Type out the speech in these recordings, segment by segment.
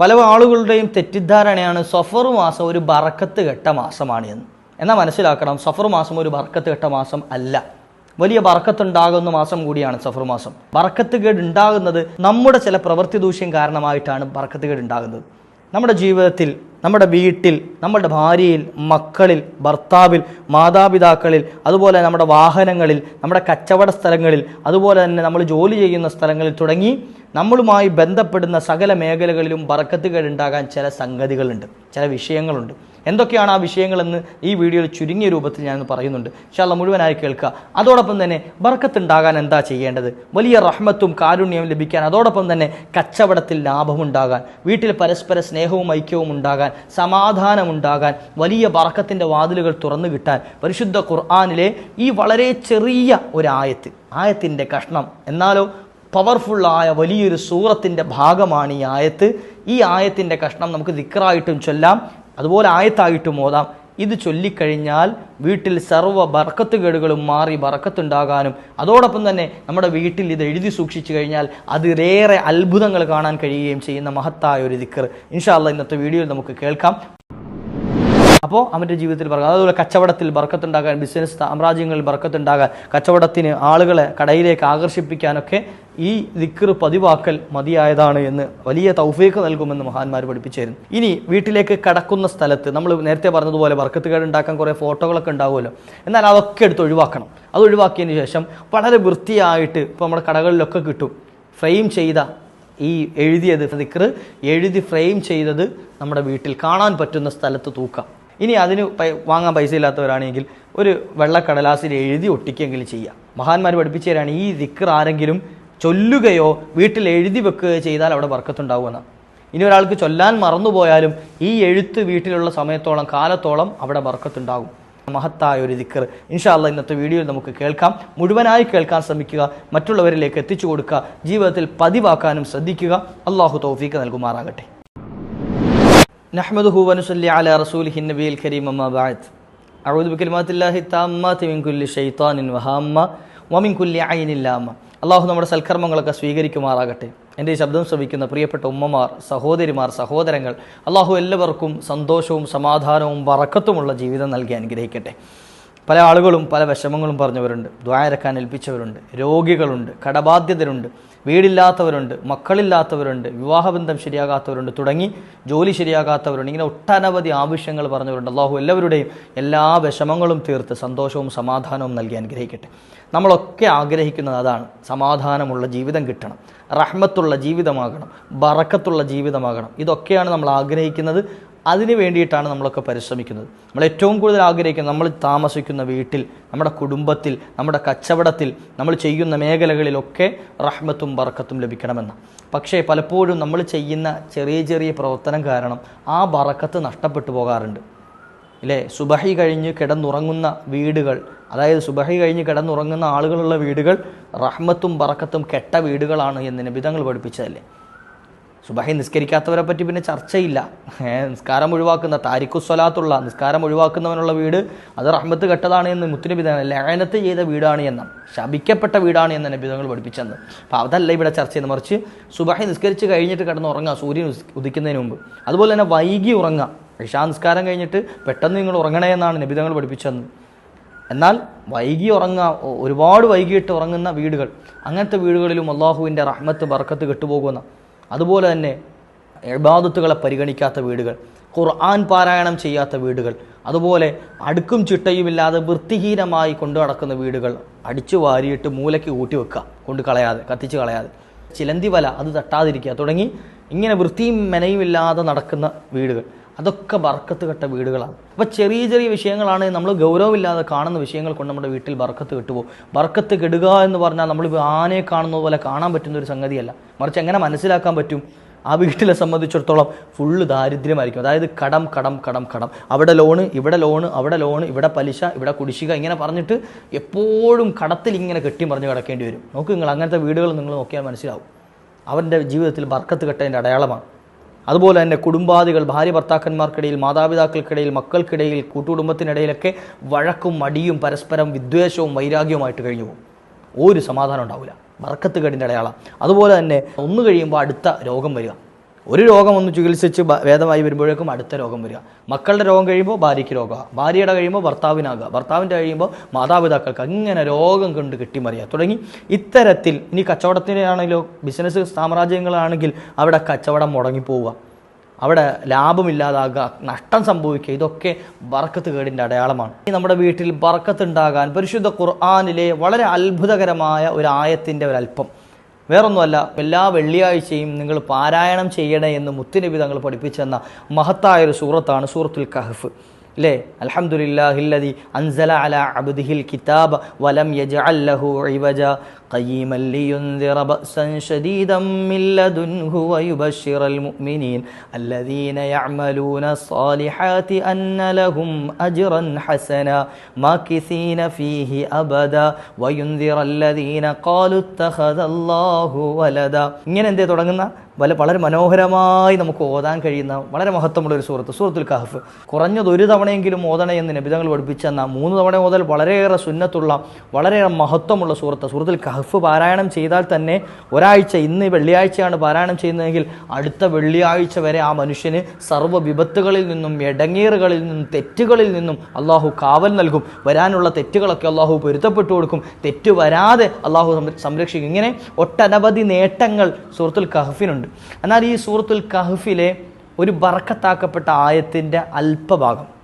പല ആളുകളുടെയും തെറ്റിദ്ധാരണയാണ് സഫർ മാസം ഒരു ബറക്കത്ത് ഘട്ട മാസമാണ് എന്ന്. എന്നാൽ മനസ്സിലാക്കണം സഫർ മാസം ഒരു ബറക്കത്ത് ഘട്ട മാസം അല്ല. വലിയ ബറക്കത്ത് ഉണ്ടാകുന്ന മാസം കൂടിയാണ് സഫർ മാസം. ബറക്കത്ത് കേട് ഉണ്ടാകുന്നത് നമ്മുടെ ചില പ്രവൃത്തി ദൂഷ്യം കാരണമായിട്ടാണ് ബറക്കത്ത് കേട് ഉണ്ടാകുന്നത് നമ്മുടെ ജീവിതത്തിൽ നമ്മുടെ വീട്ടിൽ നമ്മുടെ ഭാര്യയിൽ മക്കളിൽ ഭർത്താവിൽ മാതാപിതാക്കളിൽ അതുപോലെ നമ്മുടെ വാഹനങ്ങളിൽ നമ്മുടെ കച്ചവട സ്ഥലങ്ങളിൽ അതുപോലെ തന്നെ നമ്മൾ ജോലി ചെയ്യുന്ന സ്ഥലങ്ങളിൽ തുടങ്ങി നമ്മളുമായി ബന്ധപ്പെടുന്ന സകല മേഖലകളിലും ബറക്കത്തുകൾ ഉണ്ടാകാൻ ചില സംഗതികളുണ്ട് ചില വിഷയങ്ങളുണ്ട്. എന്തൊക്കെയാണ് ആ വിഷയങ്ങളെന്ന് ഈ വീഡിയോയിൽ ചുരുങ്ങിയ രൂപത്തിൽ ഞാൻ പറയുന്നുണ്ട്. ഇൻഷാല്ല മുഴുവനായി കേൾക്കുക. അതോടൊപ്പം തന്നെ ബർക്കത്ത് ഉണ്ടാകാൻ എന്താ ചെയ്യേണ്ടത്? വലിയ റഹ്മത്തും കാരുണ്യവും ലഭിക്കാൻ അതോടൊപ്പം തന്നെ കച്ചവടത്തിൽ ലാഭമുണ്ടാകാൻ വീട്ടിൽ പരസ്പര സ്നേഹവും ഐക്യവും ഉണ്ടാകാൻ സമാധാനമുണ്ടാകാൻ വലിയ ബറക്കത്തിന്റെ വാതിലുകൾ തുറന്നു കിട്ടാൻ പരിശുദ്ധ ഖുർആാനിലെ ഈ വളരെ ചെറിയ ഒരു ആയത്ത് ആയത്തിന്റെ കഷ്ണം. എന്നാലോ പവർഫുള്ളായ വലിയൊരു സൂറത്തിന്റെ ഭാഗമാണ് ഈ ആയത്ത്. ഈ ആയത്തിന്റെ കഷ്ണം നമുക്ക് ദിക്റായിട്ടും ചൊല്ലാം അതുപോലെ ആയത്തായിട്ടും ഓതാം. ഇത് ചൊല്ലിക്കഴിഞ്ഞാൽ വീട്ടിൽ സർവ ബറക്കത്തുകേടുകളും മാറി ബറക്കത്തുണ്ടാകാനും അതോടൊപ്പം തന്നെ നമ്മുടെ വീട്ടിൽ ഇത് എഴുതി സൂക്ഷിച്ചു കഴിഞ്ഞാൽ അതിലേറെ അത്ഭുതങ്ങൾ കാണാൻ കഴിയുകയും ചെയ്യുന്ന മഹത്തായ ഒരു ദിക്കർ ഇൻഷാല്ല ഇന്നത്തെ വീഡിയോയിൽ നമുക്ക് കേൾക്കാം. അപ്പോൾ അവന്റെ ജീവിതത്തിൽ ബർക്ക അതുപോലെ കച്ചവടത്തിൽ ബർക്കത്തുണ്ടാകാൻ ബിസിനസ് സാമ്രാജ്യങ്ങളിൽ ബർക്കത്തുണ്ടാകാൻ കച്ചവടത്തിന് ആളുകളെ കടയിലേക്ക് ആകർഷിപ്പിക്കാനൊക്കെ ഈ ദിക്കർ പതിവാക്കൽ മതിയായതാണ് എന്ന് വലിയ തൗഫീക്ക് നൽകുമെന്ന് മഹാന്മാർ പഠിപ്പിച്ചായിരുന്നു ഇനി വീട്ടിലേക്ക് കടക്കുന്ന സ്ഥലത്ത് നമ്മൾ നേരത്തെ പറഞ്ഞതുപോലെ ബർക്കത്തുകേട് ഉണ്ടാക്കാൻ കുറേ ഫോട്ടോകളൊക്കെ ഉണ്ടാവുമല്ലോ. എന്നാൽ അതൊക്കെ എടുത്ത് ഒഴിവാക്കണം. അത് ഒഴിവാക്കിയതിന് ശേഷം വളരെ വൃത്തിയായിട്ട് ഇപ്പോൾ നമ്മുടെ കടകളിലൊക്കെ കിട്ടും. ഫ്രെയിം ചെയ്ത ഈ എഴുതിയത് ദിക്ർ എഴുതി ഫ്രെയിം ചെയ്തത് നമ്മുടെ വീട്ടിൽ കാണാൻ പറ്റുന്ന സ്ഥലത്ത് തൂക്കാം. ഇനി അതിന് വാങ്ങാൻ പൈസ ഇല്ലാത്തവരാണെങ്കിൽ ഒരു വെള്ളക്കടലാസിൽ എഴുതി ഒട്ടിക്കെങ്കിലും ചെയ്യാം. മഹാന്മാർ പഠിപ്പിച്ചു തരാണ് ഈ ദിക്ർ ആരെങ്കിലും ചൊല്ലുകയോ വീട്ടിൽ എഴുതി വെക്കുകയോ ചെയ്താൽ അവിടെ വർക്കത്തുണ്ടാവുമെന്ന് ഇനി ഒരാൾക്ക് ചൊല്ലാൻ മറന്നുപോയാലും ഈ എഴുത്ത് വീട്ടിലുള്ള സമയത്തോളം കാലത്തോളം അവിടെ വർക്കത്തുണ്ടാകും മഹത്തായ ഒരു ദിക്കർ ഇൻഷാല്ല ഇന്നത്തെ വീഡിയോയിൽ നമുക്ക് കേൾക്കാം. മുഴുവനായി കേൾക്കാൻ ശ്രമിക്കുക. മറ്റുള്ളവരിലേക്ക് എത്തിച്ചു കൊടുക്കുക. ജീവിതത്തിൽ പതിവാക്കാനും ശ്രദ്ധിക്കുക. അള്ളാഹു തൗഫീക്ക് നൽകുമാറാകട്ടെ. നഹ്മദുഹു അള്ളാഹു നമ്മുടെ സൽക്കർമ്മങ്ങളൊക്കെ സ്വീകരിക്കുമാറാകട്ടെ. എന്റെ ഈ ശബ്ദം ശ്രവിക്കുന്ന പ്രിയപ്പെട്ട ഉമ്മമാർ സഹോദരിമാർ സഹോദരങ്ങൾ അള്ളാഹു എല്ലാവർക്കും സന്തോഷവും സമാധാനവും വറക്കത്തുമുള്ള ജീവിതം നൽകി അനുഗ്രഹിക്കട്ടെ. പല ആളുകളും പല വിഷമങ്ങളും പറഞ്ഞവരുണ്ട്. ദ്വായരക്കാൻ ഏൽപ്പിച്ചവരുണ്ട്. രോഗികളുണ്ട്. കടബാധ്യതരുണ്ട്. വീടില്ലാത്തവരുണ്ട്. മക്കളില്ലാത്തവരുണ്ട്. വിവാഹബന്ധം ശരിയാകാത്തവരുണ്ട്. തുടങ്ങി ജോലി ശരിയാകാത്തവരുണ്ട്. ഇങ്ങനെ ഒട്ടനവധി ആവശ്യങ്ങൾ പറഞ്ഞവരുണ്ട്. അള്ളാഹു എല്ലാവരുടെയും എല്ലാ വിഷമങ്ങളും തീർത്ത് സന്തോഷവും സമാധാനവും നൽകി അനുഗ്രഹിക്കട്ടെ. നമ്മളൊക്കെ ആഗ്രഹിക്കുന്നത് അതാണ്. സമാധാനമുള്ള ജീവിതം കിട്ടണം. റഹ്മത്തുള്ള ജീവിതമാകണം. ബറക്കത്തുള്ള ജീവിതമാകണം. ഇതൊക്കെയാണ് നമ്മൾ ആഗ്രഹിക്കുന്നത്. അതിന് വേണ്ടിയിട്ടാണ് നമ്മളൊക്കെ പരിശ്രമിക്കുന്നത്. നമ്മൾ ഏറ്റവും കൂടുതൽ ആഗ്രഹിക്കുന്നത് നമ്മൾ താമസിക്കുന്ന വീട്ടിൽ നമ്മുടെ കുടുംബത്തിൽ നമ്മുടെ കച്ചവടത്തിൽ നമ്മൾ ചെയ്യുന്ന മേഖലകളിലൊക്കെ റഹ്മത്തും ബറക്കത്തും ലഭിക്കണമെന്ന് പക്ഷേ പലപ്പോഴും നമ്മൾ ചെയ്യുന്ന ചെറിയ ചെറിയ പ്രവർത്തനം കാരണം ആ ബറക്കത്ത് നഷ്ടപ്പെട്ടു പോകാറുണ്ട്. ഇല്ലേ? സുബഹി കഴിഞ്ഞ് കിടന്നുറങ്ങുന്ന വീടുകൾ അതായത് സുബഹി കഴിഞ്ഞ് കിടന്നുറങ്ങുന്ന ആളുകളുള്ള വീടുകൾ റഹ്മത്തും ബറക്കത്തും കെട്ട വീടുകളാണ് എന്ന് നിബിധങ്ങൾ പഠിപ്പിച്ചതല്ലേ? സുബഹി നിസ്കരിക്കാത്തവരെ പറ്റി പിന്നെ ചർച്ചയില്ല. നിസ്കാരം ഒഴിവാക്കുന്ന താരിഖുസ്വലാത്തുള്ള നിസ്കാരം ഒഴിവാക്കുന്നവനുള്ള വീട് അത് റഹ്മത്ത് കെട്ടതാണ് എന്ന് മുത്തുനബിതാണ് ലയനത്ത് ചെയ്ത വീടാണ് എന്ന ശപിക്കപ്പെട്ട വീടാണ് എന്ന് നബിതങ്ങൾ പഠിപ്പിച്ചെന്ന്. അപ്പോൾ അതല്ല ഇവിടെ ചർച്ച ചെയ്യുന്നത്. മറിച്ച് സുബഹി നിസ്കരിച്ച് കഴിഞ്ഞിട്ട് കിടന്ന് ഉറങ്ങുക സൂര്യൻ ഉദിക്കുന്നതിന് മുമ്പ്. അതുപോലെ തന്നെ വൈകി ഉറങ്ങുക. ഇഷാ നിസ്കാരം കഴിഞ്ഞിട്ട് പെട്ടെന്ന് നിങ്ങൾ ഉറങ്ങണേ എന്നാണ് നബിതങ്ങൾ പഠിപ്പിച്ചെന്ന്. എന്നാൽ വൈകി ഉറങ്ങുക ഒരുപാട് വൈകിയിട്ട് ഉറങ്ങുന്ന വീടുകൾ അങ്ങനത്തെ വീടുകളിലും അള്ളാഹുവിന്റെ റഹ്മത്ത് ബർക്കത്ത് കെട്ടുപോകുന്ന അതുപോലെ തന്നെ ഇബാദത്തുകളെ പരിഗണിക്കാത്ത വീടുകൾ ഖുർആൻ പാരായണം ചെയ്യാത്ത വീടുകൾ അതുപോലെ അടുക്കും ചിട്ടയുമില്ലാതെ വൃത്തിഹീനമായി കൊണ്ടു നടക്കുന്ന വീടുകൾ അടിച്ചു വാരിയിട്ട് മൂലയ്ക്ക് കൂട്ടി വെക്കുക കൊണ്ട് കളയാതെ കത്തിച്ച് കളയാതെ. ചിലന്തി വല അത് തട്ടാതിരിക്കുക. തുടങ്ങി ഇങ്ങനെ വൃത്തിയും മെനയുമില്ലാതെ നടക്കുന്ന വീടുകൾ. അതൊക്കെ ബർക്കത്ത് കെട്ട വീടുകളാണ്. അപ്പോൾ ചെറിയ ചെറിയ വിഷയങ്ങളാണ് നമ്മൾ ഗൗരവമില്ലാതെ കാണുന്ന വിഷയങ്ങൾ കൊണ്ട് നമ്മുടെ വീട്ടിൽ ബർക്കത്ത് കെട്ടുപോകും. ബർക്കത്ത് കെടുക എന്ന് പറഞ്ഞാൽ നമ്മൾ ആനയെ കാണുന്നത് പോലെ കാണാൻ പറ്റുന്ന ഒരു സംഗതിയല്ല. മറിച്ച് എങ്ങനെ മനസ്സിലാക്കാൻ പറ്റും? ആ വീട്ടിലെ സംബന്ധിച്ചിടത്തോളം ഫുള്ള് ദാരിദ്ര്യമായിരിക്കും. അതായത് കടം കടം കടം കടം. അവിടെ ലോണ് ഇവിടെ ലോണ് അവിടെ ലോണ് ഇവിടെ പലിശ ഇവിടെ കുടിശ്ശിക ഇങ്ങനെ പറഞ്ഞിട്ട് എപ്പോഴും കടത്തിൽ ഇങ്ങനെ കെട്ടി മറിഞ്ഞ് കിടക്കേണ്ടി വരും. നോക്ക് നിങ്ങൾ അങ്ങനത്തെ വീടുകൾ നിങ്ങൾ നോക്കിയാൽ മനസ്സിലാവും. അവന്റെ ജീവിതത്തിൽ ബർക്കത്ത് കെട്ടതിന്റെ അടയാളമാണ്. അതുപോലെ തന്നെ കുടുംബാദികൾ ഭാര്യ ഭർത്താക്കന്മാർക്കിടയിൽ മാതാപിതാക്കൾക്കിടയിൽ മക്കൾക്കിടയിൽ കൂട്ടുകുടുംബത്തിനിടയിലൊക്കെ വഴക്കും മടിയും പരസ്പരം വിദ്വേഷവും വൈരാഗ്യവുമായിട്ട് കഴിഞ്ഞു പോകും. ഒരു സമാധാനം ഉണ്ടാവില്ല. വറക്കത്ത് കടിന്റെ അടയാളം. അതുപോലെ തന്നെ ഒന്ന് കഴിയുമ്പോൾ അടുത്ത രോഗം വരിക. ഒരു രോഗം ഒന്ന് ചികിത്സിച്ച് ഭേദമായി വരുമ്പോഴേക്കും അടുത്ത രോഗം വരിക. മക്കളുടെ രോഗം കഴിയുമ്പോൾ ഭാര്യയ്ക്ക് രോഗം ഭാര്യയുടെ കഴിയുമ്പോൾ ഭർത്താവിനാകുക. ഭർത്താവിന്റെ കഴിയുമ്പോൾ മാതാപിതാക്കൾക്ക് അങ്ങനെ രോഗം കണ്ട് കിട്ടിമറിയുക. തുടങ്ങി ഇത്തരത്തിൽ ഇനി കച്ചവടത്തിനാണെങ്കിലോ ബിസിനസ് സാമ്രാജ്യങ്ങളാണെങ്കിൽ അവിടെ കച്ചവടം മുടങ്ങിപ്പോവുക. അവിടെ ലാഭമില്ലാതാകുക നഷ്ടം സംഭവിക്കുക. ഇതൊക്കെ ബർക്കത്ത് കേടിന്റെ അടയാളമാണ്. ഈ നമ്മുടെ വീട്ടിൽ ബർക്കത്ത് ഉണ്ടാകാൻ പരിശുദ്ധ ഖുർആാനിലെ വളരെ അത്ഭുതകരമായ ഒരു ആയത്തിന്റെ ഒരല്പം വേറൊന്നുമല്ല എല്ലാ വെള്ളിയാഴ്ചയും നിങ്ങൾ പാരായണം ചെയ്യണേ എന്ന് മുത്തുനബി തങ്ങൾ പഠിപ്പിച്ചെന്ന മഹത്തായ ഒരു സൂറത്താണ് സൂറത്തുൽ കഹഫ്. അല്ലേ അലഹമുല്ലാഹില്ലതി അൻസല അല അബ്ദിഹിൽ കിതാബ് വലം യജ അല്ലഹു ഇവജ. قيما لينذر بأسا شديدا من لدنه ويبشر المؤمنين الذين يعملون الصالحات أن لهم أجرا حسنا ماكثين فيه أبدا وينذر الذين قالوا اتخذ الله ولدا ഇങ്ങനെ എന്തേ തുടങ്ങുന്ന വല വളരെ മനോഹരമായി നമുക്ക് ഓതാൻ കഴിയുന്ന വളരെ മഹത്വമുള്ള ഒരു സൂറത്ത് സൂറത്തുൽ കഹഫ് കുറഞ്ഞത് ഒരു തവണയെങ്കിലും ഓതണേ എന്ന് നബിതങ്ങൾ പഠിപ്പിച്ചെന്ന മൂന്ന് തവണ ഓതൽ വളരെയേറെ സുന്നത്തുള്ള വളരെയേറെ മഹത്വമുള്ള സൂറത്ത് സൂറത്തുൽ കഹഫ് പാരായണം ചെയ്താൽ തന്നെ ഒരാഴ്ച ഇന്ന് വെള്ളിയാഴ്ചയാണ് പാരായണം ചെയ്യുന്നതെങ്കിൽ അടുത്ത വെള്ളിയാഴ്ച വരെ ആ മനുഷ്യന് സർവ വിപത്തുകളിൽ നിന്നും എടങ്ങേറുകളിൽ നിന്നും തെറ്റുകളിൽ നിന്നും അള്ളാഹു കാവൽ നൽകും. വരാനുള്ള തെറ്റുകളൊക്കെ അള്ളാഹു പൊരുത്തപ്പെട്ടു കൊടുക്കും. തെറ്റ് വരാതെ അള്ളാഹു സംരക്ഷിക്കും. ഇങ്ങനെ ഒട്ടനവധി നേട്ടങ്ങൾ സൂറത്തുൽ കഹഫിനുണ്ട്. എന്നാൽ ഈ സൂറത്തുൽ കഹഫിലെ ഒരു ബറക്കത്താക്കപ്പെട്ട ആയത്തിന്റെ അല്പഭാഗം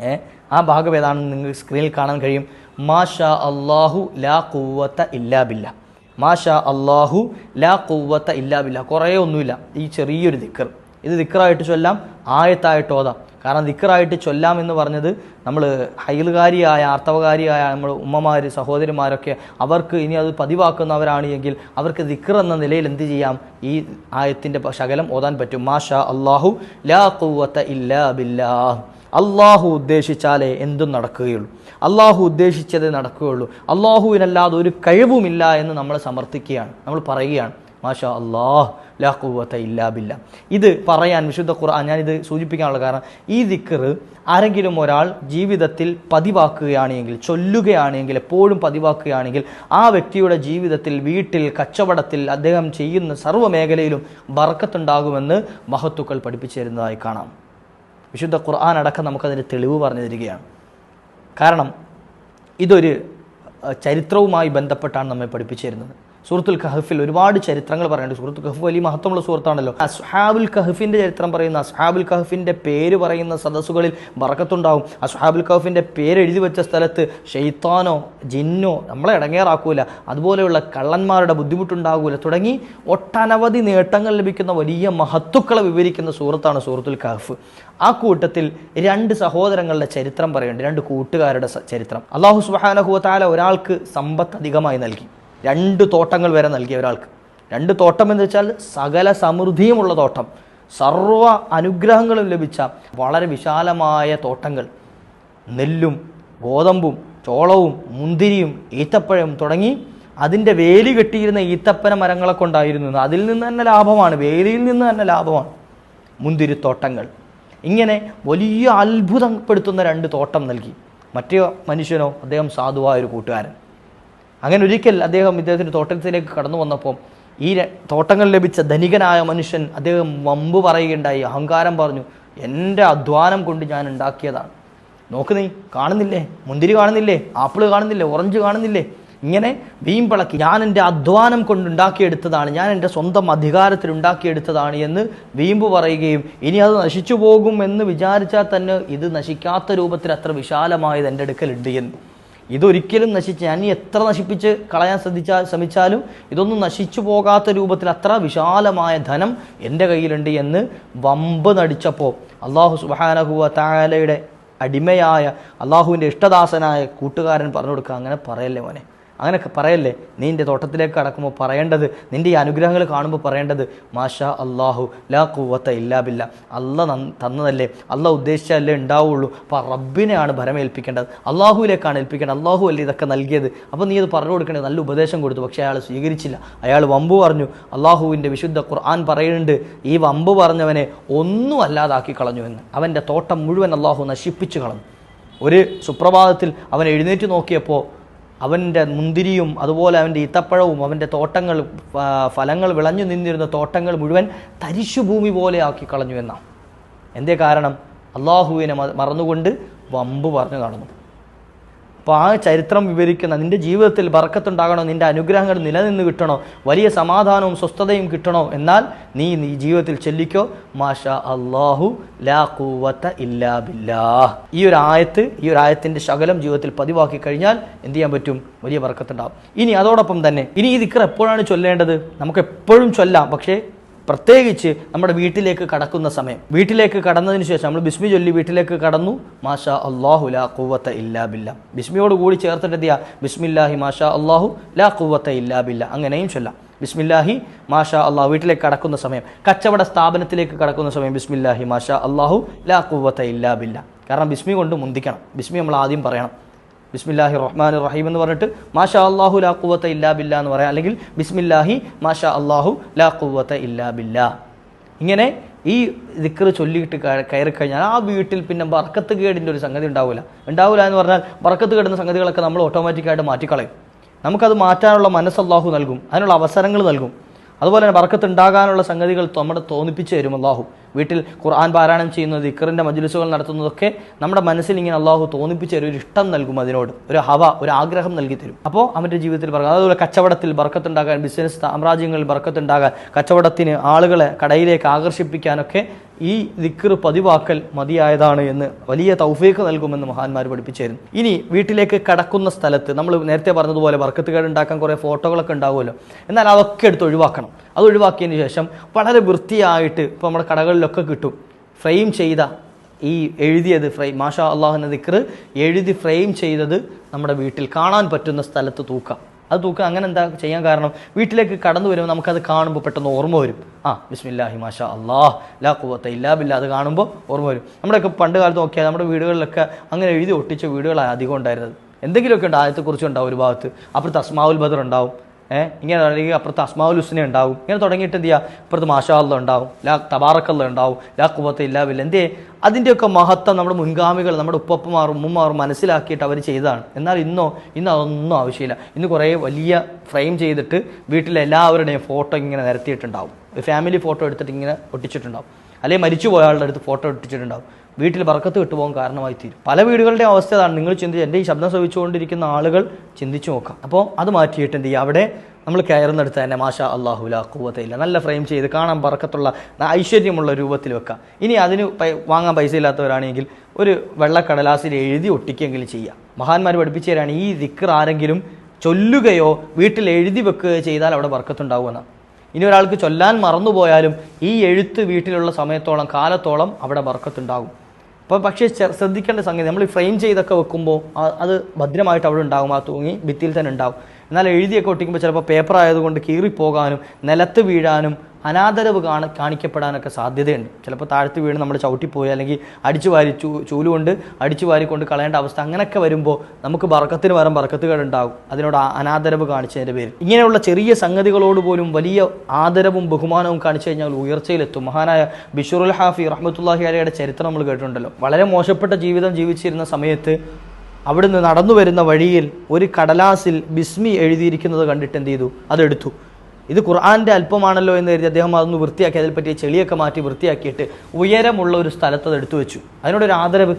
ഏ ആ ഭാഗം ഏതാണെന്ന് നിങ്ങൾ സ്ക്രീനിൽ കാണാൻ കഴിയും. മാഷാ അള്ളാഹു ലാ കൂവത്ത ഇല്ലാ ബില്ല. മാഷാ അള്ളാഹു ലാ കൂവത്ത ഇല്ലാ ബില്ല. കുറേ ഒന്നുമില്ല. ഈ ചെറിയൊരു ദിക്കർ ഇത് ദിക്കറായിട്ട് ചൊല്ലാം ആയത്തായിട്ട് ഓതാം. കാരണം ദിക്കറായിട്ട് ചൊല്ലാം എന്ന് പറഞ്ഞത് നമ്മൾ ഹൈലുകാരിയായ ആർത്തവകാരിയായ നമ്മൾ ഉമ്മമാർ സഹോദരിമാരൊക്കെ അവർക്ക് ഇനി അത് പതിവാക്കുന്നവരാണ് എങ്കിൽ അവർക്ക് ദിക്കർ എന്ന നിലയിൽ എന്ത് ചെയ്യാം? ഈ ആയത്തിന്റെ ശകലം ഓതാൻ പറ്റും. മാഷാ അള്ളാഹു ലാ കുവത്ത ഇല്ലാ ബില്ലാ. അള്ളാഹു ഉദ്ദേശിച്ചാലേ എന്തും നടക്കുകയുള്ളൂ. അള്ളാഹു ഉദ്ദേശിച്ചതേ നടക്കുകയുള്ളൂ. അള്ളാഹുവിനല്ലാതെ ഒരു കഴിവുമില്ല എന്ന് നമ്മൾ സമർത്ഥിക്കുകയാണ്. നമ്മൾ പറയുകയാണ് മാഷാ അള്ളാഹ് ലാ ഖുവ്വത ഇല്ലാ ബില്ല. ഇത് പറയാൻ വിശുദ്ധ ഖുർആൻ ഞാനിത് സൂചിപ്പിക്കാനുള്ള കാരണം ഈ ദിക്കറ് ആരെങ്കിലും ഒരാൾ ജീവിതത്തിൽ പതിവാക്കുകയാണെങ്കിൽ ചൊല്ലുകയാണെങ്കിൽ എപ്പോഴും പതിവാക്കുകയാണെങ്കിൽ ആ വ്യക്തിയുടെ ജീവിതത്തിൽ വീട്ടിൽ കച്ചവടത്തിൽ അദ്ദേഹം ചെയ്യുന്ന സർവ മേഖലയിലും ബർക്കത്തുണ്ടാകുമെന്ന് മഹത്തുക്കൾ പഠിപ്പിച്ചു തരുന്നതായി കാണാം. വിശുദ്ധ ഖുർആൻ അടക്കം നമുക്കതിന് തെളിവ് പറഞ്ഞു തരികയാണ്. കാരണം ഇതൊരു ചരിത്രവുമായി ബന്ധപ്പെട്ടാണ് നമ്മെ പഠിപ്പിച്ചു തരുന്നത് സൂറത്തുൽ കഹഫിൽ ഒരുപാട് ചരിത്രങ്ങൾ പറയുന്നുണ്ട്. സൂറത്തുൽ കഹഫ് വലിയ മഹത്വമുള്ള സുഹൃത്താണല്ലോ. അസ്ഹാബുൽ കഹഫിന്റെ ചരിത്രം പറയുന്ന അസ്ഹാബുൽ കഹഫിന്റെ പേര് പറയുന്ന സദസ്സുകളിൽ ബറക്കത്തുണ്ടാവും. അസ്ഹാബുൽ കഹഫിന്റെ പേര് എഴുതി വെച്ച സ്ഥലത്ത് ഷെയ്ത്താനോ ജിന്നോ നമ്മളെ ഇടങ്ങേറാക്കൂല. അതുപോലെയുള്ള കള്ളന്മാരുടെ ബുദ്ധിമുട്ടുണ്ടാകൂല. തുടങ്ങി ഒട്ടനവധി നേട്ടങ്ങൾ ലഭിക്കുന്ന വലിയ മഹത്തുക്കളെ വിവരിക്കുന്ന സൂറത്താണ് സൂറത്തുൽ കഹഫ്. ആ കൂട്ടത്തിൽ രണ്ട് സഹോദരങ്ങളുടെ ചരിത്രം പറയുന്നുണ്ട്. രണ്ട് കൂട്ടുകാരുടെ ചരിത്രം. അള്ളാഹു സുബാനഹുവത്താല ഒരാൾക്ക് സമ്പത്ത് അധികമായി നൽകി. രണ്ട് തോട്ടങ്ങൾ വരെ നൽകിയ ഒരാൾക്ക്. രണ്ട് തോട്ടം എന്ന് വെച്ചാൽ സകല സമൃദ്ധിയുമുള്ള തോട്ടം. സർവ അനുഗ്രഹങ്ങളും ലഭിച്ച വളരെ വിശാലമായ തോട്ടങ്ങൾ. നെല്ലും ഗോതമ്പും ചോളവും മുന്തിരിയും ഈത്തപ്പഴവും തുടങ്ങി അതിന്റെ വേലി കെട്ടിയിരുന്ന ഈത്തപ്പന മരങ്ങളെ കൊണ്ടായിരുന്നു അതിൽ നിന്ന് തന്നെ ലാഭമാണ്. വേലിയിൽ നിന്ന് തന്നെ ലാഭമാണ്. മുന്തിരിത്തോട്ടങ്ങൾ ഇങ്ങനെ വലിയ അത്ഭുതപ്പെടുത്തുന്ന രണ്ട് തോട്ടം നൽകി. മറ്റേ മനുഷ്യനോ അദ്ദേഹം സാധുവായ ഒരു കൂട്ടുകാരൻ. അങ്ങനെ ഒരിക്കൽ അദ്ദേഹം ഇദ്ദേഹത്തിന്റെ തോട്ടത്തിലേക്ക് കടന്നു വന്നപ്പോൾ ഈ തോട്ടങ്ങൾ ലഭിച്ച ധനികനായ മനുഷ്യൻ അദ്ദേഹം വമ്പ് പറയുകയുണ്ടായി അഹങ്കാരം പറഞ്ഞു എന്റെ അധ്വാനം കൊണ്ട് ഞാൻ ഉണ്ടാക്കിയതാണ്. നോക്ക് നീ കാണുന്നില്ലേ? മുന്തിരി കാണുന്നില്ലേ? ആപ്പിൾ കാണുന്നില്ലേ? ഓറഞ്ച് കാണുന്നില്ലേ? ഇങ്ങനെ വീമ്പിളക്കി ഞാൻ എന്റെ അധ്വാനം കൊണ്ട് ഉണ്ടാക്കിയെടുത്തതാണ് ഞാൻ എന്റെ സ്വന്തം അധികാരത്തിൽ ഉണ്ടാക്കിയെടുത്തതാണ് എന്ന് വീമ്പ് പറയുകയും ഇനി അത് നശിച്ചു പോകും എന്ന് വിചാരിച്ചാൽ തന്നെ ഇത് നശിക്കാത്ത രൂപത്തിൽ അത്ര വിശാലമായത് എന്റെ അടുക്കലുണ്ട് എന്ന്. ഇതൊരിക്കലും നശിച്ച് ഞാൻ എത്ര നശിപ്പിച്ച് കളയാൻ ശ്രദ്ധിച്ചാൽ ശ്രമിച്ചാലും ഇതൊന്നും നശിച്ചു പോകാത്ത രൂപത്തിൽ അത്ര വിശാലമായ ധനം എന്റെ കയ്യിലുണ്ട് എന്ന് വമ്പ് നടിച്ചപ്പോൾ അള്ളാഹു സുബാനഹുവ താലയുടെ അടിമയായ അള്ളാഹുവിന്റെ ഇഷ്ടദാസനായ കൂട്ടുകാരൻ പറഞ്ഞു കൊടുക്കുക അങ്ങനെ പറയല്ലേ മോനെ. അങ്ങനെയൊക്കെ പറയല്ലേ? നീ എന്റെ തോട്ടത്തിലേക്ക് കടക്കുമ്പോൾ പറയേണ്ടത് നിന്റെ ഈ അനുഗ്രഹങ്ങൾ കാണുമ്പോൾ പറയേണ്ടത് മാഷാ അള്ളാഹു ലാ കുവത്ത ഇല്ലാ ബില്ല. അല്ല തന്നതല്ലേ അല്ല ഉദ്ദേശിച്ചല്ലേ ഉണ്ടാവുള്ളൂ. അപ്പോൾ റബ്ബിനെയാണ് ഭരമേൽപ്പിക്കേണ്ടത്. അള്ളാഹുവിലേക്കാണ് ഏൽപ്പിക്കേണ്ടത്. അള്ളാഹു അല്ലേ ഇതൊക്കെ നൽകിയത്? അപ്പോൾ നീ അത് പറഞ്ഞു കൊടുക്കേണ്ടത് നല്ല ഉപദേശം കൊടുത്തു. പക്ഷേ അയാൾ സ്വീകരിച്ചില്ല. അയാൾ വമ്പ് പറഞ്ഞു അള്ളാഹുവിന്റെ വിശുദ്ധ ഖുർആൻ പറയുന്നുണ്ട് ഈ വമ്പ് പറഞ്ഞവനെ ഒന്നും അല്ലാതാക്കി കളഞ്ഞു എന്ന്. അവന്റെ തോട്ടം മുഴുവൻ അള്ളാഹു നശിപ്പിച്ചു കളഞ്ഞു. ഒരു സുപ്രഭാതത്തിൽ അവൻ എഴുന്നേറ്റ് നോക്കിയപ്പോൾ അവന്റെ മുന്തിരിയും അതുപോലെ അവന്റെ ഈത്തപ്പഴവും അവന്റെ തോട്ടങ്ങൾ ഫലങ്ങൾ വിളഞ്ഞു നിന്നിരുന്ന തോട്ടങ്ങൾ മുഴുവൻ തരിശുഭൂമി പോലെ ആക്കി കളഞ്ഞു എന്നാണ്. എന്തേ കാരണം? അള്ളാഹുവിനെ മറന്നുകൊണ്ട് വമ്പ് പറഞ്ഞു നടന്നു അപ്പോൾ ആ ചരിത്രം വിവരിക്കുന്ന നിന്റെ ജീവിതത്തിൽ ബർക്കത്തുണ്ടാകണോ? നിന്റെ അനുഗ്രഹങ്ങൾ നിലനിന്ന് കിട്ടണോ? വലിയ സമാധാനവും സ്വസ്ഥതയും കിട്ടണോ? എന്നാൽ നീ നീ ജീവിതത്തിൽ ചെല്ലിക്കോ. മാഷ അള്ളാഹു ലാ കൂവത്ത ഇല്ലാ ബില്ലാ ഈ ഒരു ആയത്ത് ഈ ഒരു ആയത്തിന്റെ ശകലം ജീവിതത്തിൽ പതിവാക്കി കഴിഞ്ഞാൽ എന്ത് ചെയ്യാൻ പറ്റും? വലിയ ബർക്കത്തുണ്ടാകും. ഇനി അതോടൊപ്പം തന്നെ ഇനി ഈ ദിക്കർ എപ്പോഴാണ് ചൊല്ലേണ്ടത്? നമുക്ക് എപ്പോഴും ചൊല്ലാം. പക്ഷേ പ്രത്യേകിച്ച് നമ്മുടെ വീട്ടിലേക്ക് കടക്കുന്ന സമയം. വീട്ടിലേക്ക് കടന്നതിന് ശേഷം നമ്മൾ ബിസ്മി ചൊല്ലി വീട്ടിലേക്ക് കടന്നു. മാഷാ അള്ളാഹു ലാ കൂവത്ത ഇല്ലാ ബില്ല. ബിസ്മിയോട് കൂടി ചേർത്തിട്ട് എന്ത് ബിസ്മില്ലാഹി മാഷാ അള്ളാഹു ലാ കൂവത്ത ഇല്ലാ ബില്ല. അങ്ങനെയും ചൊല്ലാം. ബിസ്മില്ലാഹി മാഷാ അള്ളാഹു വീട്ടിലേക്ക് കടക്കുന്ന സമയം. കച്ചവട സ്ഥാപനത്തിലേക്ക് കടക്കുന്ന സമയം ബിസ്മില്ലാഹി മാഷാ അള്ളാഹു ലാ കൂവത്ത ഇല്ലാ ബില്ല. കാരണം ബിസ്മി കൊണ്ട് മുന്തിക്കണം. ബിസ്മി നമ്മൾ ആദ്യം പറയണം. ബിസ്മില്ലാഹി റഹ്മാൻ റഹീം എന്ന് പറഞ്ഞിട്ട് മാഷാ അള്ളാഹു ലാ കുവത്ത ഇല്ലാ ബില്ല എന്ന് പറയാം. അല്ലെങ്കിൽ ബിസ്മില്ലാഹി മാഷാ അള്ളാഹു ലാ കുവത്ത ഇല്ലാ ബില്ല. ഇങ്ങനെ ഈ ദിക്കർ ചൊല്ലിയിട്ട് കയറി കഴിഞ്ഞാൽ ആ വീട്ടിൽ പിന്നെ ബർക്കത്ത് കേടിന്റെ ഒരു സംഗതി ഉണ്ടാവില്ല ഉണ്ടാവില്ല എന്ന് പറഞ്ഞാൽ ബർക്കത്ത് കേടുന്ന സംഗതികളൊക്കെ നമ്മൾ ഓട്ടോമാറ്റിക്കായിട്ട് മാറ്റിക്കളയും. നമുക്കത് മാറ്റാനുള്ള മനസ്സ് അള്ളാഹു നൽകും. അതിനുള്ള അവസരങ്ങൾ നൽകും. അതുപോലെ തന്നെ ബർക്കത്ത് ഉണ്ടാകാനുള്ള സംഗതികൾ നമ്മുടെ തോന്നിപ്പിച്ച് തരും അള്ളാഹു വീട്ടിൽ ഖുർആൻ പാരായണം ചെയ്യുന്നത് ഇക്കറിന്റെ മജ്ലിസുകൾ നടത്തുന്നതൊക്കെ നമ്മുടെ മനസ്സിൽ ഇങ്ങനെ അള്ളാഹു തോന്നിപ്പിച്ച് ഒരു ഇഷ്ടം നൽകും അതിനോട്. ഒരു ഹവ ഒരു ആഗ്രഹം നൽകി തരും. അപ്പോൾ അവന്റെ ജീവിതത്തിൽ പറഞ്ഞു അതുപോലെ കച്ചവടത്തിൽ ബർക്കത്തുണ്ടാകാൻ ബിസിനസ് സാമ്രാജ്യങ്ങളിൽ ബർക്കത്തുണ്ടാകാൻ കച്ചവടത്തിന് ആളുകളെ കടയിലേക്ക് ആകർഷിപ്പിക്കാനൊക്കെ ഈ ദിക്കർ പതിവാക്കൽ മതിയായതാണ് എന്ന് വലിയ തൗഫീക്ക് നൽകുമെന്ന് മഹാന്മാർ പഠിപ്പിച്ചിരുന്നു. ഇനി വീട്ടിലേക്ക് കടക്കുന്ന സ്ഥലത്ത് നമ്മൾ നേരത്തെ പറഞ്ഞതുപോലെ വർക്കത്ത് കേട് ഉണ്ടാക്കാൻ കുറേ ഫോട്ടോകളൊക്കെ ഉണ്ടാവുമല്ലോ. എന്നാൽ അതൊക്കെ എടുത്ത് ഒഴിവാക്കണം. അത് ഒഴിവാക്കിയതിന് ശേഷം വളരെ വൃത്തിയായിട്ട് ഇപ്പോൾ നമ്മുടെ കടകളിലൊക്കെ കിട്ടും. ഫ്രെയിം ചെയ്ത ഈ എഴുതിയത് ഫ്രെയിം മാഷാ അള്ളാഹു എന്ന ദിക്ർ എഴുതി ഫ്രെയിം ചെയ്തത് നമ്മുടെ വീട്ടിൽ കാണാൻ പറ്റുന്ന സ്ഥലത്ത് തൂക്കാം. അത് തൂക്കുക അങ്ങനെ എന്താ ചെയ്യാൻ കാരണം? വീട്ടിലേക്ക് കടന്നു വരുമ്പോൾ നമുക്കത് കാണുമ്പോൾ പെട്ടെന്ന് ഓർമ്മ വരും. ആ ബിസ്മില്ലാഹി മാഷാ അള്ളാഹ് ലാ കുവത്ത ഇല്ലാ ബില്ല അത് കാണുമ്പോൾ ഓർമ്മ വരും. നമ്മുടെയൊക്കെ പണ്ട് കാലത്ത് നോക്കിയാൽ നമ്മുടെ വീടുകളിലൊക്കെ അങ്ങനെ എഴുതി ഒട്ടിച്ച വീടുകളാണ് അധികം ഉണ്ടായിരുന്നത്. എന്തെങ്കിലുമൊക്കെ ഉണ്ട് ആയത്തെക്കുറിച്ച് ഉണ്ടാവും ഒരു ഭാഗത്ത്. അപ്പുറത്ത് അസ്മാവുൽ ബദർ ഉണ്ടാവും. ഏഹ് ഇങ്ങനെ അല്ലെങ്കിൽ അപ്പുറത്ത് അസ്മാവുൽ ഹുസ്ന ഉണ്ടാവും. ഇങ്ങനെ തുടങ്ങിയിട്ട് എന്ത് ചെയ്യുക ഇപ്പുറത്ത് മാഷാ അല്ല ഉണ്ടാവും. ലാ തബാറക്കല്ല ഉണ്ടാവും. ലാ കുബത്ത് ഇല്ലാവില്ല എന്ത് അതിന്റെയൊക്കെ മഹത്വം നമ്മുടെ മുൻഗാമികൾ നമ്മുടെ ഉപ്പപ്പമാറും ഉമ്മമാറും മനസ്സിലാക്കിയിട്ട് അവർ ചെയ്തതാണ്. എന്നാൽ ഇന്നോ ഇന്ന് അതൊന്നും ആവശ്യമില്ല. ഇന്ന് കുറേ വലിയ ഫ്രെയിം ചെയ്തിട്ട് വീട്ടിലെ എല്ലാവരുടെയും ഫോട്ടോ ഇങ്ങനെ നിരത്തിയിട്ടുണ്ടാവും. ഫാമിലി ഫോട്ടോ എടുത്തിട്ട് ഇങ്ങനെ ഒട്ടിച്ചിട്ടുണ്ടാവും. അല്ലെങ്കിൽ മരിച്ചു പോയ ആളുടെ അടുത്ത് ഫോട്ടോ ഒട്ടിച്ചിട്ടുണ്ടാവും. വീട്ടിൽ വറക്കത്ത് കിട്ടുപോകാൻ കാരണമായി തീരും. പല വീടുകളുടെ അവസ്ഥ അതാണ്. നിങ്ങൾ ചിന്തിച്ച് എന്റെ ഈ ശബ്ദം ശ്രവിച്ചുകൊണ്ടിരിക്കുന്ന ആളുകൾ ചിന്തിച്ചു നോക്കാം. അപ്പോൾ അത് മാറ്റിയിട്ട് എന്ത് ചെയ്യുക? അവിടെ നമ്മൾ കയറുന്നിടത്ത് തന്നെ മാഷ അള്ളാഹുല കൂവത്തയില്ല നല്ല ഫ്രെയിം ചെയ്ത് കാണാൻ പറക്കത്തുള്ള ഐശ്വര്യമുള്ള രൂപത്തിൽ വെക്കാം ഇനി അതിന് വാങ്ങാൻ പൈസ ഇല്ലാത്തവരാണെങ്കിൽ ഒരു വെള്ളക്കടലാസിൽ എഴുതി ഒട്ടിക്കെങ്കിലും ചെയ്യാം മഹാന്മാർ പഠിപ്പിച്ചു തരാണ് ഈ ദിക്കർ ആരെങ്കിലും ചൊല്ലുകയോ വീട്ടിൽ എഴുതി വെക്കുകയോ ചെയ്താൽ അവിടെ ബർക്കത്തുണ്ടാവുമെന്നാണ് ഇനി ഒരാൾക്ക് ചൊല്ലാൻ മറന്നുപോയാലും ഈ എഴുത്ത് വീട്ടിലുള്ള സമയത്തോളം കാലത്തോളം അവിടെ ബർക്കത്തുണ്ടാകും അപ്പോൾ പക്ഷേ ശ്രദ്ധിക്കേണ്ട സംഗതി നമ്മൾ ഫ്രെയിം ചെയ്തൊക്കെ വെക്കുമ്പോൾ അത് ഭദ്രമായിട്ട് അവിടെ ഉണ്ടാകും ആ തൂങ്ങി ഭിത്തിയിൽ തന്നെ ഉണ്ടാവും. എന്നാൽ എഴുതിയൊക്കെ ഒട്ടിക്കുമ്പോൾ ചിലപ്പോൾ പേപ്പർ ആയതുകൊണ്ട് കീറിപ്പോകാനും നിലത്ത് വീഴാനും അനാദരവ് കാണ കാണിക്കപ്പെടാനൊക്കെ സാധ്യതയുണ്ട്. ചിലപ്പോൾ താഴ്ത്തി വീണ് നമ്മൾ ചവിട്ടിപ്പോയി അല്ലെങ്കിൽ അടിച്ചു വാരി ചൂ ചൂലുകൊണ്ട് അടിച്ചു വാരിക്കൊണ്ട് കളയേണ്ട അവസ്ഥ അങ്ങനെയൊക്കെ വരുമ്പോൾ നമുക്ക് ബറക്കത്തിന് വരം ബറക്കത്തുകളുണ്ടാകും അതിനോട് അനാദരവ് കാണിച്ചതിന്റെ പേര് ഇങ്ങനെയുള്ള ചെറിയ സംഗതികളോട് പോലും വലിയ ആദരവും ബഹുമാനവും കാണിച്ചു കഴിഞ്ഞാൽ ഉയർച്ചയിലെത്തും. മഹാനായ ബിഷുറുൽ ഹാഫി റഹ്മത്തുല്ലാഹി അലയുടെ ചരിത്രം നമ്മൾ കേട്ടിട്ടുണ്ടല്ലോ. വളരെ മോശപ്പെട്ട ജീവിതം ജീവിച്ചിരുന്ന സമയത്ത് അവിടുന്ന് നടന്നു വരുന്ന വഴിയിൽ ഒരു കടലാസിൽ ബിസ്മി എഴുതിയിരിക്കുന്നത് കണ്ടിട്ട് എന്ത് ചെയ്തു? അതെടുത്തു. ഇത് ഖുർആാന്റെ അല്പമാണല്ലോ എന്ന് കരുതി അദ്ദേഹം അതൊന്ന് വൃത്തിയാക്കി അതിൽ പറ്റിയ ചെളിയൊക്കെ മാറ്റി വൃത്തിയാക്കിയിട്ട് ഉയരമുള്ള ഒരു സ്ഥലത്ത് അത് എടുത്തു വെച്ചു. അതിനോടൊരു ആദരവ്.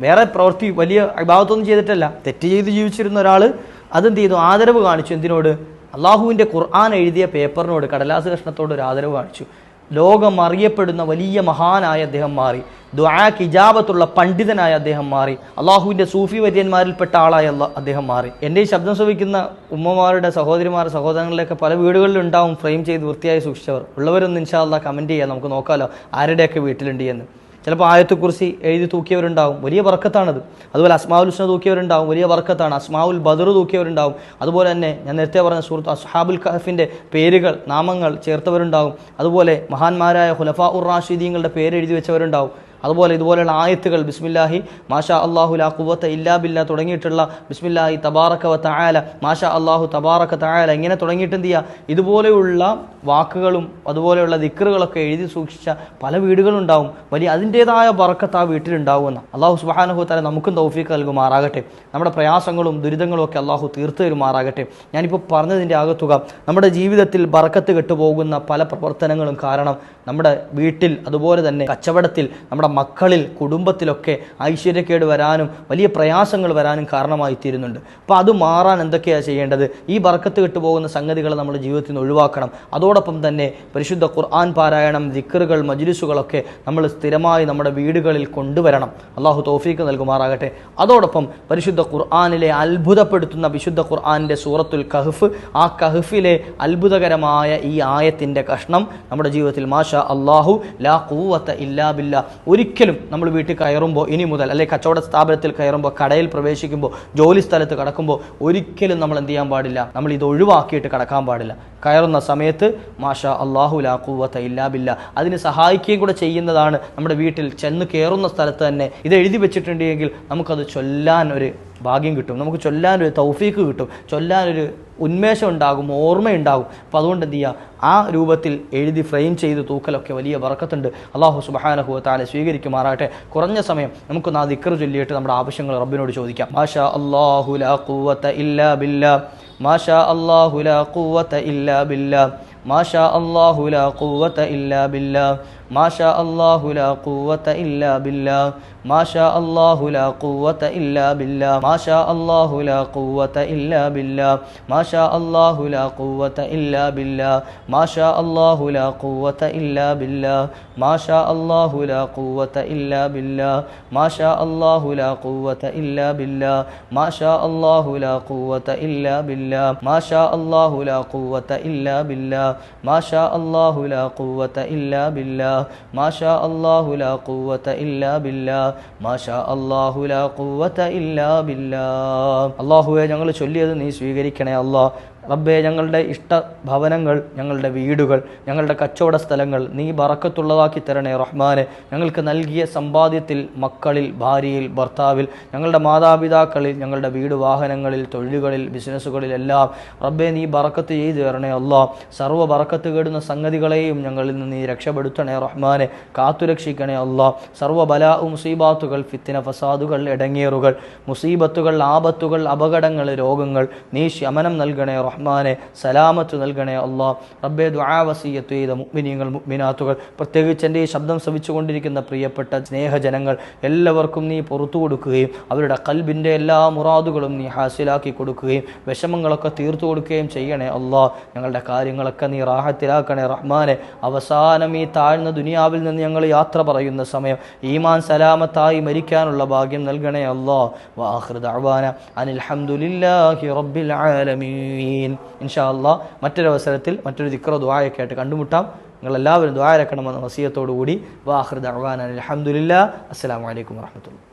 വേറെ പ്രവൃത്തി വലിയ അഭാവത്തൊന്നും ചെയ്തിട്ടല്ല. തെറ്റ് ചെയ്ത് ജീവിച്ചിരുന്ന ഒരാൾ അതെന്ത് ചെയ്തു? ആദരവ് കാണിച്ചു. എന്തിനോട്? അള്ളാഹുവിന്റെ ഖുർആൻ എഴുതിയ പേപ്പറിനോട് കടലാസ് കഷ്ണത്തോട് ഒരു ആദരവ് കാണിച്ചു. ലോകം അറിയപ്പെടുന്ന വലിയ മഹാനായ അദ്ദേഹം മാറി. ദുആക്ക് ഇജാബത്തുള്ള പണ്ഡിതനായ അദ്ദേഹം മാറി. അള്ളാഹുവിന്റെ സൂഫി വര്യന്മാരിൽപ്പെട്ട ആളായ അദ്ദേഹം മാറി. എന്റെ ഈ ശബ്ദം ശ്രവിക്കുന്ന ഉമ്മമാരുടെ സഹോദരിമാർ സഹോദരങ്ങളിലൊക്കെ പല വീടുകളിലും ഉണ്ടാവും ഫ്രെയിം ചെയ്ത് വൃത്തിയായി സൂക്ഷിച്ചവർ. ഉള്ളവരൊന്നും ഇൻഷാല്ല കമന്റ് ചെയ്യാം. നമുക്ക് നോക്കാമല്ലോ ആരുടെയൊക്കെ വീട്ടിലുണ്ട് എന്ന്. ചിലപ്പോൾ ആയത്തെക്കുറിച്ച് എഴുതി തൂക്കിയവരുണ്ടാവും. വലിയ വർക്കത്താണത് അതുപോലെ അസ്മാവുൽ ഹുസ്ന തൂക്കിയവരുണ്ടാവും. വലിയ വർക്കത്താണ് അസ്മാവുൽ ബദർ തൂക്കിയവരുണ്ടാവും. അതുപോലെ തന്നെ ഞാൻ നേരത്തെ പറഞ്ഞ സുഹൃത്ത് അസ്ഹാബുൽ ഖഹഫിന്റെ പേരുകൾ നാമങ്ങൾ ചേർത്തവരുണ്ടാവും. അതുപോലെ മഹാന്മാരായ ഹുലഫ ഉർ റാഷിദീങ്ങളുടെ പേര് എഴുതി വെച്ചവരുണ്ടാവും. അതുപോലെ ഇതുപോലെയുള്ള ആയത്തുകൾ ബിസ്മില്ലാഹി മാഷാ അള്ളാഹു ലാ കുവത്ത ഇല്ലാ ബില്ല തുടങ്ങിയിട്ടുള്ള ബിസ്മില്ലാഹി തബാറക്ക വ തആല മാഷാ അള്ളാഹു തബാറക്ക തആല ഇങ്ങനെ തുടങ്ങിയിട്ട് ചെയ്യുക? ഇതുപോലെയുള്ള വാക്കുകളും അതുപോലെയുള്ള ദിക്കറുകളൊക്കെ എഴുതി സൂക്ഷിച്ച പല വീടുകളുണ്ടാവും വലിയ അതിന്റെതായ ബറക്കത്ത് ആ വീട്ടിലുണ്ടാവുമെന്ന് അള്ളാഹു സുബാനഹു തല നമുക്കും തൗഫീക്ക് നൽകുമാറാകട്ടെ. നമ്മുടെ പ്രയാസങ്ങളും ദുരിതങ്ങളും ഒക്കെ അള്ളാഹു തീർത്തു തരുമാറാകട്ടെ. ഞാനിപ്പോൾ പറഞ്ഞതിന്റെ ആകത്തുക. നമ്മുടെ ജീവിതത്തിൽ ബറക്കത്ത് കെട്ടുപോകുന്ന പല പ്രവർത്തനങ്ങളും കാരണം നമ്മുടെ വീട്ടിൽ അതുപോലെ തന്നെ കച്ചവടത്തിൽ നമ്മുടെ മക്കളിൽ കുടുംബത്തിലൊക്കെ ഐശ്വര്യക്കേട് വരാനും വലിയ പ്രയാസങ്ങൾ വരാനും കാരണമായി തീരുന്നുണ്ട്. അപ്പോൾ അത് മാറാൻ എന്തൊക്കെയാണ് ചെയ്യേണ്ടത്? ഈ വറക്കത്ത് കെട്ടുപോകുന്ന സംഗതികൾ നമ്മുടെ ജീവിതത്തിൽ നിന്ന് ഒഴിവാക്കണം. അതോടൊപ്പം തന്നെ പരിശുദ്ധ ഖുർആൻ പാരായണം ദിക്കറുകൾ മജിലിസുകളൊക്കെ നമ്മൾ സ്ഥിരമായി നമ്മുടെ വീടുകളിൽ കൊണ്ടുവരണം. അള്ളാഹു തോഫീക്ക് നൽകുമാറാകട്ടെ. അതോടൊപ്പം പരിശുദ്ധ ഖുർആാനിലെ അത്ഭുതപ്പെടുത്തുന്ന വിശുദ്ധ ഖുർആാനിന്റെ സൂറത്തുൽ കഹഫ് ആ കഹഫിലെ അത്ഭുതകരമായ ഈ ആയത്തിന്റെ കഷ്ണം നമ്മുടെ ജീവിതത്തിൽ മാഷ അള്ളാഹു ലാ കൂവത്ത ഇല്ലാ ബില്ല. ഒരിക്കലും നമ്മൾ വീട്ടിൽ കയറുമ്പോൾ ഇനി മുതൽ അല്ലെ കച്ചവട സ്ഥാപനത്തിൽ കയറുമ്പോൾ കടയിൽ പ്രവേശിക്കുമ്പോൾ ജോലി സ്ഥലത്ത് കടക്കുമ്പോൾ ഒരിക്കലും നമ്മൾ എന്ത് ചെയ്യാൻ പാടില്ല. നമ്മൾ ഇത് ഒഴിവാക്കിയിട്ട് കടക്കാൻ പാടില്ല. കയറുന്ന സമയത്ത് മാഷ അള്ളാഹു ലാ കൂവത്ത ഇല്ലാ ബില്ല. അതിന് സഹായിക്കുകയും കൂടെ ചെയ്യുന്നതാണ് നമ്മുടെ വീട്ടിൽ ചെന്ന് കയറുന്ന സ്ഥലത്ത് തന്നെ ഇത് എഴുതി വെച്ചിട്ടുണ്ടെങ്കിൽ നമുക്കത് ചൊല്ലാൻ ഒരു ഭാഗ്യം കിട്ടും. നമുക്ക് ചൊല്ലാനൊരു തൗഫീക്ക് കിട്ടും. ചൊല്ലാനൊരു ഉന്മേഷം ഉണ്ടാകും ഓർമ്മയുണ്ടാകും. അപ്പോൾ അതുകൊണ്ട് എന്ത് ചെയ്യുക? ആ രൂപത്തിൽ എഴുതി ഫ്രെയിം ചെയ്ത് തൂക്കലൊക്കെ വലിയ വറക്കത്തുണ്ട്. അള്ളാഹു സുബഹാനഹു താലെ സ്വീകരിക്കുമാറാകട്ടെ. കുറഞ്ഞ സമയം നമുക്കൊന്ന് ആ ദിക്കർ ചൊല്ലിയിട്ട് നമ്മുടെ ആവശ്യങ്ങൾ റബ്ബിനോട് ചോദിക്കാം. മാഷാ അള്ളാഹു ലാ ഖുവത ഇല്ലാ ബില്ല. മാഷാ അള്ളാഹു ലാ ഖുവത ഇല്ലാ ബില്ലാ മാഷാ അള്ളാഹു ലാ ഖുവത ഇല്ലാ ബില്ലാ മാഷാ അള്ളാഹു ലാ ഖുവത ഇല്ലാ ബില്ലാ മാഷാ അള്ളാഹു ലാ ഖുവത ഇല്ലാ ബില്ലാ മാഷാ അള്ളാഹു ലാ ഖുവത ഇല്ലാ ബില്ലാ മാഷാ അള്ളാഹു ലാ ഖുവത ഇല്ലാ ബില്ലാ മാഷാ അള്ളാഹു ലാ ഖുവത ഇല്ലാ ബില്ലാ മാഷാ അള്ളാഹു ലാ ഖുവത ഇല്ലാ ബില്ലാ മാഷാ അള്ളാഹു ലാ ഖുവത ഇല്ലാ ബില്ലാ മാഷാ അള്ളാഹു ലാ ഖുവത ഇല്ലാ ബില്ലാ മാഷാ അള്ളാഹു ലാ ഖുവത ഇല്ലാ ബില്ലാ മാഷാ അള്ളാഹു ലാ ഖുവത ഇല്ലാ ബില്ലാ മാഷാ അള്ളാഹു ലാ ഖുവത ഇല്ലാ ബില്ലാ. മാഷാ അള്ളാഹു ലാ ഖുവത ഇല്ലാ ബില്ലാ. അള്ളാഹുവെ ഞങ്ങൾ ചൊല്ലിയത് നീ സ്വീകരിക്കണേ അല്ലാ റബ്ബെ ഞങ്ങളുടെ ഇഷ്ട ഭവനങ്ങൾ ഞങ്ങളുടെ വീടുകൾ ഞങ്ങളുടെ കച്ചവട സ്ഥലങ്ങൾ നീ ബറക്കത്തുള്ളതാക്കി തരണേ റഹ്മാനെ. ഞങ്ങൾക്ക് നൽകിയ സമ്പാദ്യത്തിൽ മക്കളിൽ ഭാര്യയിൽ ഭർത്താവിൽ ഞങ്ങളുടെ മാതാപിതാക്കളിൽ ഞങ്ങളുടെ വീട് വാഹനങ്ങളിൽ തൊഴിലുകളിൽ ബിസിനസ്സുകളിലെല്ലാം റബ്ബെ നീ ബറക്കത്ത് ചെയ്തു തരണേ അല്ലാ സർവ ബറക്കത്ത് കേടുന്ന സംഗതികളെയും ഞങ്ങളിൽ നിന്ന് നീ രക്ഷപ്പെടുത്തണേ റഹ്മാനെ. കാത്തുരക്ഷിക്കണേ അല്ലാ സർവ ബലാഉ മുസീബാത്തുകൾ ഫിത്തിന ഫസാദുകൾ ഇടങ്ങേറുകൾ മുസീബത്തുകൾ ആപത്തുകൾ അപകടങ്ങൾ രോഗങ്ങൾ നീ ശമനം നൽകണേ റഹ്മാനെ സലാമത്ത് നൽകണേ അള്ളാ. റബ്ബെ ദുആ വസീയത്ത് ചെയ്ത മുഗ്മിനിയങ്ങൾ മുഗ്മിനാത്തുകൾ പ്രത്യേകിച്ച് എന്റെ ഈ ശബ്ദം ശ്രവിച്ചുകൊണ്ടിരിക്കുന്ന പ്രിയപ്പെട്ട സ്നേഹജനങ്ങൾ എല്ലാവർക്കും നീ പുറത്തു കൊടുക്കുകയും അവരുടെ കൽബിന്റെ എല്ലാ മുറാദുകളും നീ ഹാസിലാക്കി കൊടുക്കുകയും വിഷമങ്ങളൊക്കെ തീർത്തു കൊടുക്കുകയും ചെയ്യണേ അള്ളാ. ഞങ്ങളുടെ കാര്യങ്ങളൊക്കെ നീ റാഹത്തിലാക്കണേ റഹ്മാനെ. അവസാനം ഈ താഴ്ന്ന ദുനിയാവിൽ നിന്ന് ഞങ്ങൾ യാത്ര പറയുന്ന സമയം ഈമാൻ സലാമത്തായി മരിക്കാനുള്ള ഭാഗ്യം നൽകണേ അള്ളാ. വാഹൃദ അവാന അനിൽ ഹംദുലില്ലാഹി റബ്ബിൽ ആലമീൻ. ഇൻ ഇൻഷാ അള്ളാഹ് മറ്റൊരവസരത്തിൽ മറ്റൊരു ദിക്റോ ദ്വായൊക്കെ ആയിട്ട് കണ്ടുമുട്ടാം. നിങ്ങൾ എല്ലാവരും ദ്വായരക്കണമെന്ന വസീയത്തോടുകൂടി. വാഹൃദ് അഹ്വാൻ അലഹമുല്ല അസ്സാം വലൈക്കും വാഹമത്തുള്ള